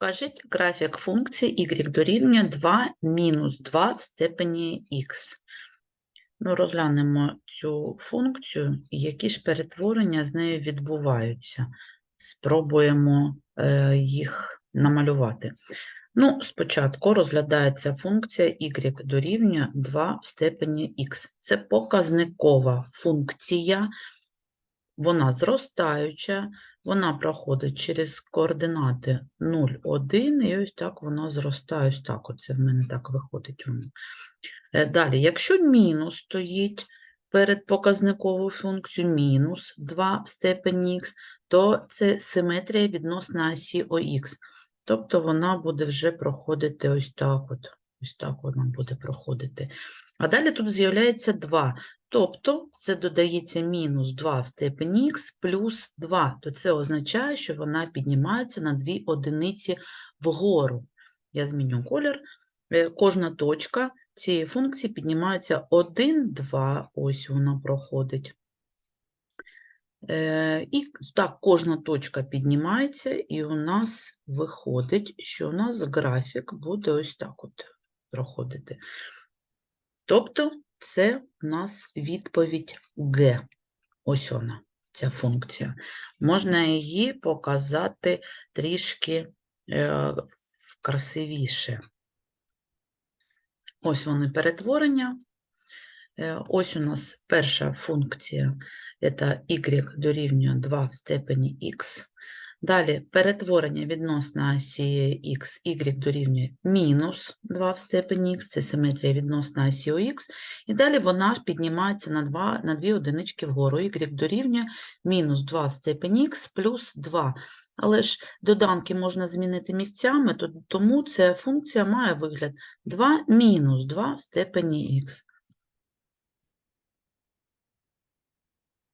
Покажіть графік функції y дорівнює 2 мінус 2 в степені х. Ну, розглянемо цю функцію які ж перетворення з нею відбуваються. Спробуємо е, їх намалювати. Ну, спочатку розглядається функція y дорівнює 2 в степені х. Це показникова функція, вона зростаюча, вона проходить через координати 0, 1, і ось так вона зростає, ось так, оце в мене так виходить. Е, Далі, якщо мінус стоїть перед показниковою функцією мінус 2 в степені х, то це симетрія відносно осі ОХ. Тобто вона буде вже проходити ось так от. Ось так вона буде проходити. А далі тут з'являється 2. Тобто це додається мінус 2 в степені х плюс 2. То це означає, що вона піднімається на 2 одиниці вгору. Я зміню колір. Е, Кожна точка цієї функції піднімається 1, 2, ось вона проходить. Е, І так, кожна точка піднімається, і у нас виходить, що у нас графік буде ось так от проходити. Тобто це у нас відповідь Г. Ось вона, ця функція. Можна її показати трішки е, красивіше. Ось вони перетворення. Е, Ось у нас перша функція це y дорівнює 2 в степені х. Далі перетворення відносно осі х, y дорівнює мінус 2 в степені х, це симетрія відносно осі х. І далі вона піднімається на 2, на 2 одинички вгору. y дорівнює мінус 2 в степені х плюс 2. Але ж доданки можна змінити місцями, тому ця функція має вигляд 2 мінус 2 в степені х.